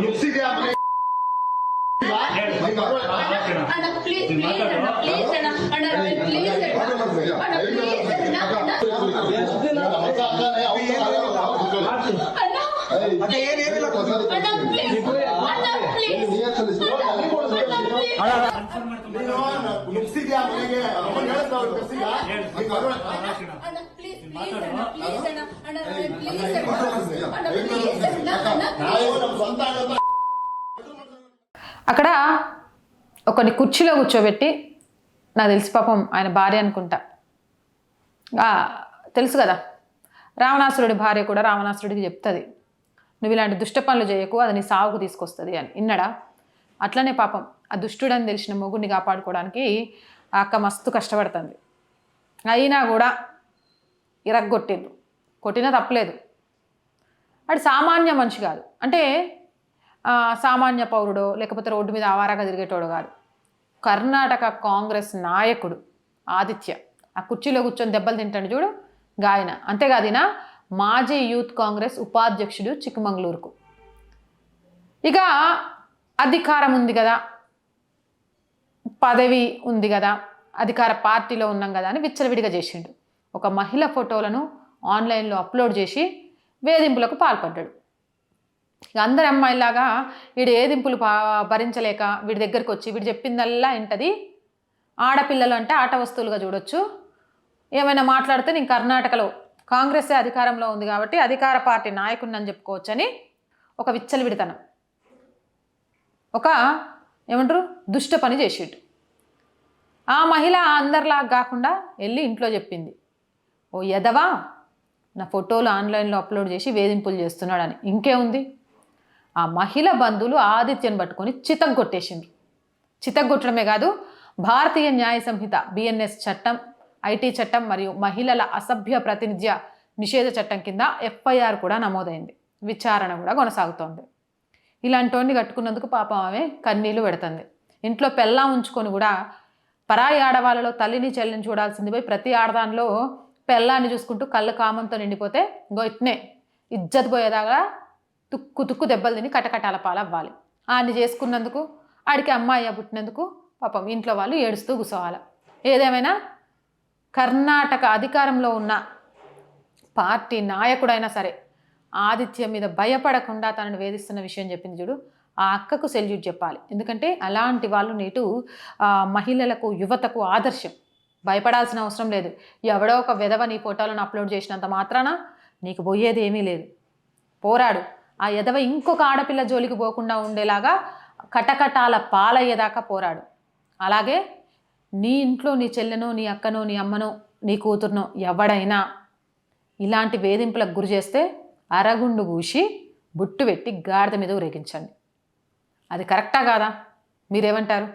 ಮುಗಿಸಿದೆ ಅಂದ್ರೆ ಮುಗಿಸಿದ್ಯಾ ಮನೆಗೆ ಅಮ್ಮ ಹೇಳಕ್ ಅವ್ರ ಕಸಿಗ అక్కడ ఒకని కుర్చీలో కూర్చోబెట్టి నాకు తెలిసి పాపం ఆయన భార్య అనుకుంటా. ఆ, తెలుసు కదా? రావణాసురుడి భార్య కూడా రావణాసురుడికి చెప్తుంది నువ్వు ఇలాంటి దుష్ట పనులు చేయకు అది నీ సాగుకు తీసుకొస్తుంది అని. ఇన్నడా? అట్లనే పాపం ఆ దుష్టుడని తెలిసిన మొగుడిని కాపాడుకోవడానికి ఆ అక్క మస్తు కష్టపడుతుంది. అయినా కూడా ఇరగ్గొట్టిండ్రు. కొట్టినా తప్పలేదు. అది సామాన్య మనిషి కాదు. అంటే సామాన్య పౌరుడో లేకపోతే రోడ్డు మీద ఆవారాగా తిరిగేటోడు కాదు. కర్ణాటక కాంగ్రెస్ నాయకుడు ఆదిత్య. ఆ కుర్చీలో కూర్చొని దెబ్బలు తింటాడు చూడు గాయన. అంతేకాదు ఈయన మాజీ యూత్ కాంగ్రెస్ ఉపాధ్యక్షుడు చిక్కమంగళూరుకు ఇక అధికారం ఉంది కదా పదవి ఉంది కదా అధికార పార్టీలో ఉన్నాం కదా అని విచ్చలవిడిగా చేసిండు. ఒక మహిళ ఫోటోలను ఆన్లైన్లో అప్లోడ్ చేసి వేధింపులకు పాల్పడ్డాడు. ఇక అందరి అమ్మాయిలాగా వీడు వేధింపులు పా భరించలేక వీడి దగ్గరికి వచ్చి వీడు చెప్పిందల్లా ఏంటది ఆడపిల్లలు అంటే ఆట వస్తువులుగా చూడొచ్చు. ఏమైనా మాట్లాడితే నేను కర్ణాటకలో కాంగ్రెస్ అధికారంలో ఉంది కాబట్టి అధికార పార్టీ నాయకుడిని అని చెప్పుకోవచ్చని ఒక విచ్చలవిడితనం. ఒక ఏమంటారు? దుష్ట పని చేసిండు. ఆ మహిళ అందరిలాగా కాకుండా వెళ్ళి ఇంట్లో చెప్పింది. ఓ ఎదవా నా ఫోటోలు ఆన్లైన్లో అప్లోడ్ చేసి వేధింపులు చేస్తున్నాడని. ఇంకేముంది ఆ మహిళ బంధువులు ఆదిత్యను పట్టుకొని చితగ్గొట్టేసిండ్రు చితగ్గొట్టడమే కాదు భారతీయ న్యాయ సంహిత బిఎన్ఎస్ చట్టం ఐటీ చట్టం మరియు మహిళల అసభ్య ప్రాతినిధ్య నిషేధ చట్టం కింద ఎఫ్ఐఆర్ కూడా నమోదైంది. విచారణ కూడా కొనసాగుతోంది. ఇలాంటి కట్టుకున్నందుకు పాపం ఆమె కన్నీళ్ళు పెడుతుంది. ఇంట్లో పెళ్ళా ఉంచుకొని కూడా పరాయి ఆడవాళ్ళలో తల్లిని చెల్లిని చూడాల్సింది పోయి ప్రతి ఆడదానిలో పెళ్ళాన్ని చూసుకుంటూ కళ్ళు కామంతో నిండిపోతే ఇంకో ఇట్నే ఇజ్జత్ పోయేదాకా తుక్కు తుక్కు దెబ్బలు తిని కటకటాల పాలవ్వాలి. ఆడిని చేసుకున్నందుకు ఆడికి అమ్మాయి పుట్టినందుకు పాపం ఇంట్లో వాళ్ళు ఏడుస్తూ కూసోవాలి. ఏదేమైనా కర్ణాటక అధికారంలో ఉన్న పార్టీ నాయకుడైనా సరే ఆదిత్య మీద భయపడకుండా తనను వేధిస్తున్న విషయం చెప్పింది చూడు ఆ అక్కకు సెల్యూట్ చెప్పాలి. ఎందుకంటే అలాంటి వాళ్ళు నేటు మహిళలకు యువతకు ఆదర్శం. భయపడాల్సిన అవసరం లేదు. ఎవడో ఒక విధవ నీ ఫోటోలను అప్లోడ్ చేసినంత మాత్రాన నీకు పోయేది ఏమీ లేదు. పోరాడు. ఆ ఎదవ ఇంకొక ఆడపిల్ల జోలికి పోకుండా ఉండేలాగా కటకటాల పాలయ్యేదాకా పోరాడు. అలాగే నీ ఇంట్లో నీ చెల్లెనో నీ అక్కనో నీ అమ్మనో నీ కూతురునో ఎవడైనా ఇలాంటి వేధింపులకు గురి చేస్తే అరగుండు గూసి బుట్టు పెట్టి గాడిద మీద ఊరేగించండి. అది కరెక్టా కాదా? మీరేమంటారు?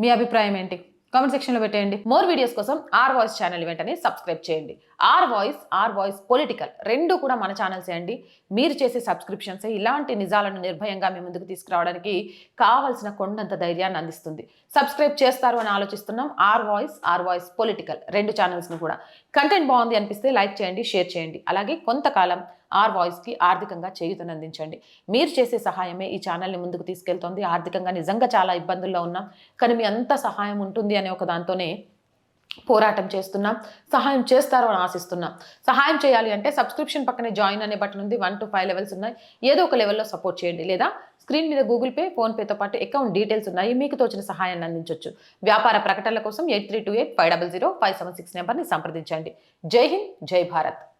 మీ అభిప్రాయం ఏంటి? కామెంట్ సెక్షన్లో పెట్టేయండి. మోర్ వీడియోస్ కోసం ఆర్ వాయిస్ ఛానల్ వెంటనే సబ్స్క్రైబ్ చేయండి. R voice R voice political రెండు కూడా మన ఛానల్స్ అండి. మీరు చేసే సబ్స్క్రిప్షన్స్ ఇలాంటి నిజాలను నిర్భయంగా మీ ముందుకు తీసుకురావడానికి కావాల్సిన కొండంత ధైర్యాన్ని అందిస్తుంది. సబ్స్క్రైబ్ చేస్తారు అని ఆలోచిస్తున్నాం. R voice R voice political రెండు ఛానల్స్ని కూడా. కంటెంట్ బాగుంది అనిపిస్తే లైక్ చేయండి షేర్ చేయండి. అలాగే కొంతకాలం ఆర్ వాయిస్కి ఆర్థికంగా చేయుతనందించండి. మీరు చేసే సహాయమే ఈ ఛానల్ని ముందుకు తీసుకెళ్తోంది. ఆర్థికంగా నిజంగా చాలా ఇబ్బందుల్లో ఉన్నాం. కానీ మీ అంత సహాయం ఉంటుంది అనే ఒక దాంతోనే పోరాటం చేస్తున్నాం. సహాయం చేస్తారు అని ఆశిస్తున్నాం. సహాయం చేయాలి అంటే సబ్స్క్రిప్షన్ పక్కనే జాయిన్ అనే బటన్ ఉంది. వన్ టు ఫైవ్ లెవెల్స్ ఉన్నాయి. ఏదో ఒక లెవెల్లో సపోర్ట్ చేయండి. లేదా స్క్రీన్ మీద గూగుల్ పే ఫోన్పేతో పాటు అకౌంట్ డీటెయిల్స్ ఉన్నాయి. మీకు తోచిన సహాయాన్ని అందించవచ్చు వ్యాపార ప్రకటనల కోసం eight three two eight five double zero five seven six నెంబర్ని సంప్రదించండి. జై హింద్ జై భారత్.